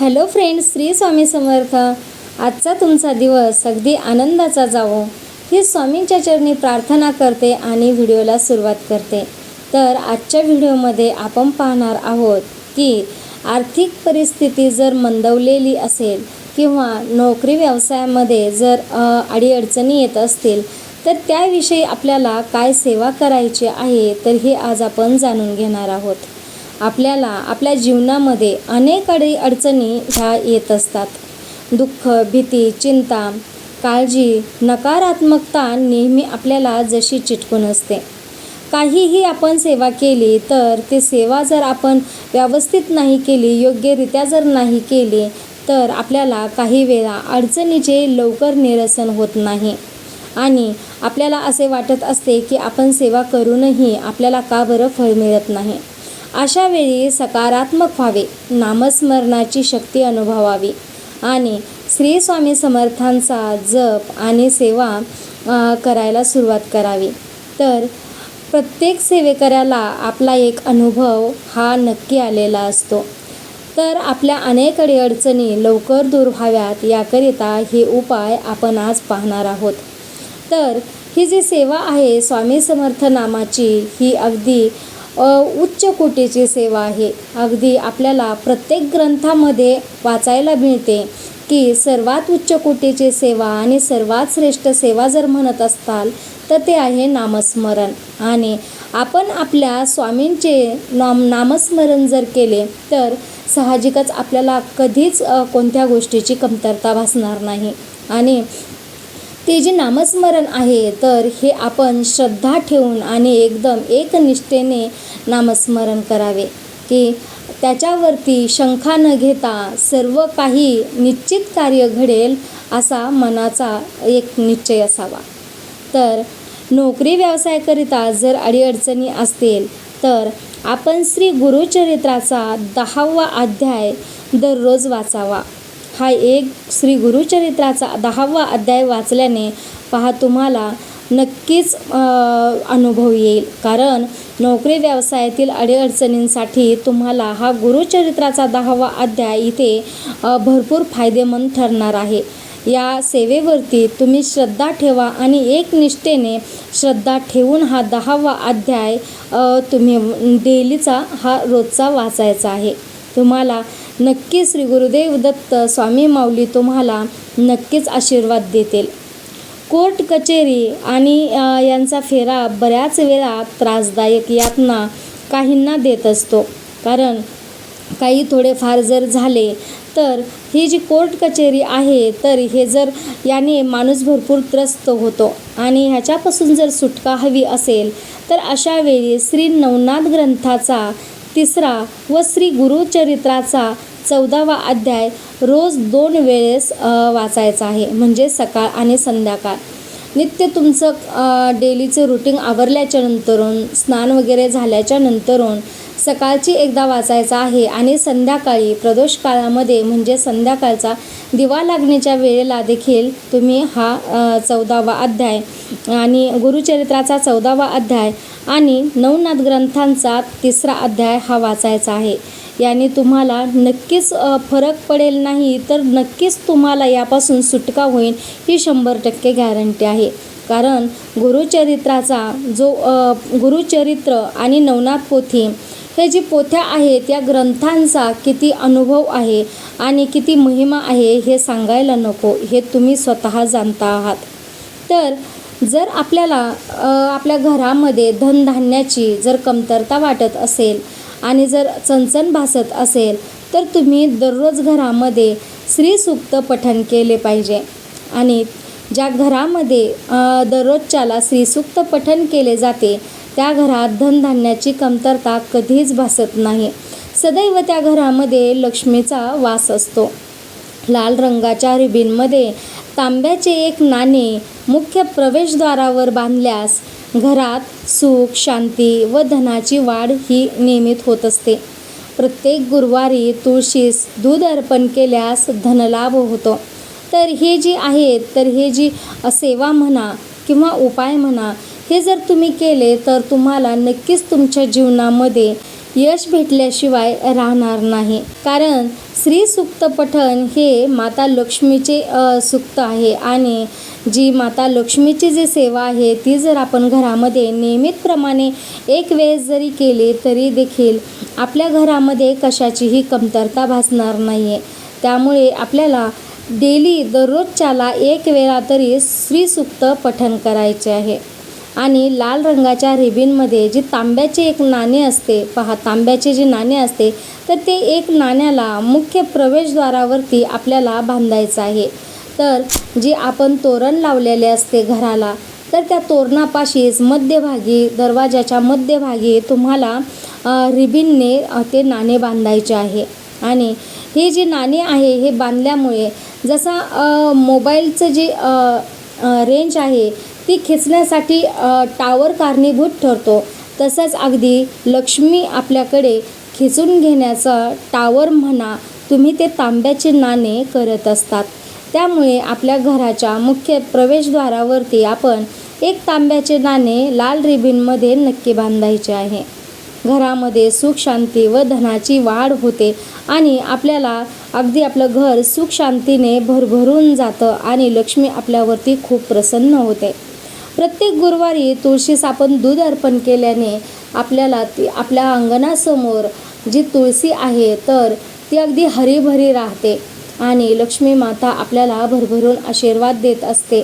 Hello friends Shri Swami Samarth. आजचा तुमचा दिवस अगदी आनंदाचा जावो. ही स्वामींच्या चरणी प्रार्थना करते आणि व्हिडिओला सुरुवात करते. तर आजच्या व्हिडिओमध्ये आपण पाहणार आहोत की आर्थिक परिस्थिती जर मंदवलेली असेल किंवा नोकरी व्यवसायामध्ये जर अडीअडचणी येत असतील तर त्याविषयी आपल्याला काय सेवा करायची आहे तर हे आज आपण जाणून घेणार आहोत. आपल्याला आपल्या जीवनामध्ये अनेक अडी अडचणी ह्या येत असतात. दुःख भीती चिंता काळजी नकारात्मकता नेहमी आपल्याला जशी चिटकून असते. काहीही आपण सेवा केली तर ती सेवा जर आपण व्यवस्थित नाही केली योग्यरित्या जर नाही केली तर आपल्याला काही वेळा अडचणीचे लवकर निरसन होत नाही. आणि आपल्याला असे वाटत असते की आपण सेवा करूनही आपल्याला का बरं फळ मिळत नाही. अशा वेळी सकारात्मक व्हावे नामस्मरणाची शक्ती अनुभवावी. आणि श्री स्वामी समर्थांचा जप आणि सेवा करायला सुरुवात करावी. तर प्रत्येक सेवेकऱ्याला आपला एक अनुभव हा नक्की आलेला असतो. तर आपल्या अनेक अडचणी लवकर दूर व्हाव्यात याकरिता हे उपाय आपण आज पाहणार आहोत. तर ही जी सेवा आहे स्वामी समर्थ नामाची ही अगदी उच्च कोटीची सेवा आहे. अगदी आपल्याला प्रत्येक ग्रंथामध्ये वाचायला मिळते की सर्वात उच्च कोटीची सेवा आणि सर्वात श्रेष्ठ सेवा जर म्हणत असताल तर ते आहे नामस्मरण. आणि आपण आपल्या स्वामींचे नाम नामस्मरण जर केले तर साहजिकच आपल्याला कधीच कोणत्या गोष्टीची कमतरता भासणार नाही. आणि ते जे नामस्मरण आहे तर हे आपण श्रद्धा ठेवून आणि एकदम एकनिष्ठेने नामस्मरण करावे. की त्याच्यावरती शंका न घेता सर्व काही निश्चित कार्य घडेल असा मनाचा एक निश्चय असावा. तर नोकरी व्यवसायाकरिता जर अडीअडचणी असतील तर आपण श्री गुरुचरित्राचा दहावा अध्याय दररोज वाचावा. हा एक श्री गुरुचरित्राचा दहावा अध्याय वाचल्याने पहा तुम्हाला नक्कीच अनुभव येईल. कारण नोकरी व्यवसायातील अडीअडचणींसाठी तुम्हाला हा गुरुचरित्राचा दहावा अध्याय इथे भरपूर फायदेमंद ठरणार आहे. या सेवेवरती तुम्ही श्रद्धा ठेवा आणि एक निष्ठेने श्रद्धा ठेवून हा दहावा अध्याय तुम्ही डेलीचा हा रोजचा वाचायचा आहे. तुम्हाला नक्की श्री गुरुदेव दत्त स्वामी माऊली तुम्हाला नक्कीच आशीर्वाद देतील. कोर्ट कचेरी आणि यांचा फेरा बऱ्याच वेळा त्रासदायक यातना काहींना देत असतो. कारण काही थोडेफार जर झाले तर ही जी कोर्ट कचेरी आहे तर हे जर याने माणूस भरपूर त्रस्त होतो आणि ह्याच्यापासून जर सुटका हवी असेल तर अशावेळी श्री नवनाथ ग्रंथाचा तिसरा व श्री गुरुचरित्राचा चौदावा अध्याय रोज दोन वेळेस वाचायचा आहे. म्हणजे सकाळ आणि संध्याकाळ. नित्य तुमचं डेलीचे डेलीचं रुटीन आवरल्याच्या नंतरून स्नान वगैरे झाल्याच्या नंतरून सकाळची एकदा वाचायचा आहे आणि संध्याकाळी प्रदोष काळामध्ये म्हणजे संध्याकाळचा दिवा लागण्याच्या वेळेला देखील तुम्ही हा चौदावा अध्याय आणि गुरुचरित्राचा चौदावा अध्याय आणि नवनाथ ग्रंथांचा तिसरा अध्याय हा वाचायचा आहे. याने तुम्हाला नक्कीच फरक पडेल नाही तर नक्कीच तुम्हाला यापासून सुटका होईल ही शंभर टक्के गॅरंटी आहे. कारण गुरुचरित्राचा जो गुरुचरित्र आणि नवनाथ पोथी हे जी पोथ्या आहेत या ग्रंथांचा किती अनुभव आहे आणि किती महिमा आहे हे सांगायला नको हे तुम्ही स्वतः जाणता आहात. तर जर आपल्याला आपल्या घरामध्ये धनधान्याची जर कमतरता वाटत असेल आणि जर चणचण भासत असेल तर तुम्ही दररोज घरामध्ये श्रीसूक्त पठण केले पाहिजे. आणि ज्या घरामध्ये दररोजच्याला श्रीसूक्त पठण केले जाते त्या घरात धनधान्याची कमतरता कधीच भासत नाही. सदैव त्या घरामध्ये लक्ष्मीचा वास असतो. लाल रंगाच्या रिबीनमध्ये तांब्याचे एक नाणे मुख्य प्रवेशद्वारावर बांधल्यास घरात सुख शांती व धनाची वाढ ही नियमित होत असते. प्रत्येक गुरुवारी तुळशीस दूध अर्पण केल्यास धनलाभ होतो. तर हे जी आहेत तर हे जी सेवा म्हणा किंवा उपाय म्हणा हे जर तुम्ही केले तर तुम्हाला नक्कीच तुमच्या जीवनामध्ये यश भेटल्याशिवाय राहणार नाही. कारण श्री सुक्त पठण हे माता लक्ष्मीचे सुक्त आहे आणि जी माता लक्ष्मीची जी सेवा आहे ती जर आपण घरामध्ये नियमितप्रमाणे एक वेळेस जरी केली तरी देखील आपल्या घरामध्ये कशाचीही कमतरता भासणार नाही आहे त्यामुळे आपल्याला डेली दररोजच्याला एक वेळा तरी श्रीसुक्त पठण करायचे आहे. आणि लाल रंगाच्या रिबिनमध्ये जी तांब्याचे एक नाणे असते पहा तांब्याचे जे नाणे असते तर ते एक नाण्याला मुख्य प्रवेशद्वारावरती आपल्याला बांधायचं आहे. तर जे आपण तोरण लावलेले असते घराला तर त्या तोरणापाशीच मध्यभागी दरवाजाच्या मध्यभागी तुम्हाला रिबिनने ते नाणे बांधायचे आहे. आणि हे जे नाणे आहे हे बांधल्यामुळे जसा मोबाईलचं जे रेंज आहे ती खेचण्यासाठी टावर कारणीभूत ठरतो. तसंच अगदी लक्ष्मी आपल्याकडे खेचून घेण्याचा टावर म्हणा तुम्ही ते तांब्याचे नाणे करत असतात. त्यामुळे आपल्या घराच्या मुख्य प्रवेशद्वारावरती आपण एक तांब्याचे नाणे लाल रिबिनमध्ये नक्की बांधायचे आहे. घरामध्ये सुख शांती व धनाची वाढ होते आणि आपल्याला अगदी आपलं घर सुख शांतीने भरभरून जातं आणि लक्ष्मी आपल्यावरती खूप प्रसन्न होते. प्रत्येक गुरुवारी तुळशीस आपण दूध अर्पण केल्याने आपल्याला ती आपल्या अंगणासमोर जी तुळशी आहे तर ती अगदी हरीभरी राहते आणि लक्ष्मी माता आपल्याला भरभरून आशीर्वाद देत असते.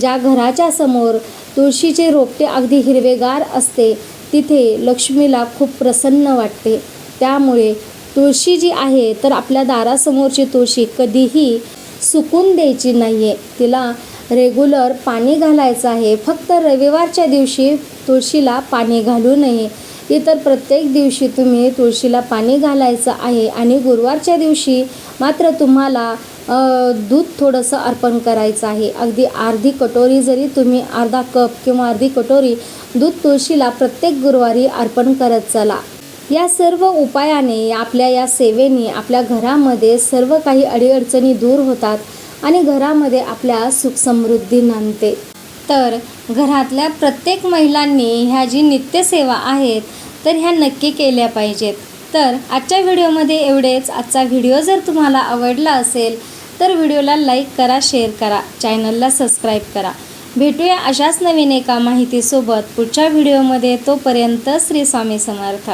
ज्या घराच्या समोर तुळशीचे रोपटे अगदी हिरवेगार असते तिथे लक्ष्मीला खूप प्रसन्न वाटते. त्यामुळे तुळशी जी आहे तर आपल्या दारासमोरची तुळशी कधीही सुकून द्यायची नाही आहे तिला रेग्युलर पाणी घालायचं आहे. फक्त रविवारच्या दिवशी तुळशीला पाणी घालू नये. इतर प्रत्येक दिवशी तुम्ही तुळशीला पाणी घालायचं आहे आणि गुरुवारच्या दिवशी मात्र तुम्हाला दूध थोडंसं अर्पण करायचं आहे. अगदी अर्धी कटोरी जरी तुम्ही अर्धा कप किंवा अर्धी कटोरी दूध तुळशीला प्रत्येक गुरुवारी अर्पण करत चला. या सर्व उपायाने आपल्या या सेवेने आपल्या घरामध्ये सर्व काही अडीअडचणी दूर होतात. आणि घरामध्ये आपल्या सुखसमृद्धी नांदते. तर घरातल्या प्रत्येक महिलांनी ह्या जी नित्यसेवा आहेत तर ह्या नक्की केल्या पाहिजेत. तर आजच्या व्हिडिओमध्ये एवढेच. आजचा व्हिडिओ जर तुम्हाला आवडला असेल तर व्हिडिओला लाईक करा शेअर करा चॅनलला सबस्क्राईब करा. भेटूया अशाच नवीन एका माहितीसोबत पुढच्या व्हिडिओमध्ये. तोपर्यंत श्री स्वामी समर्थ.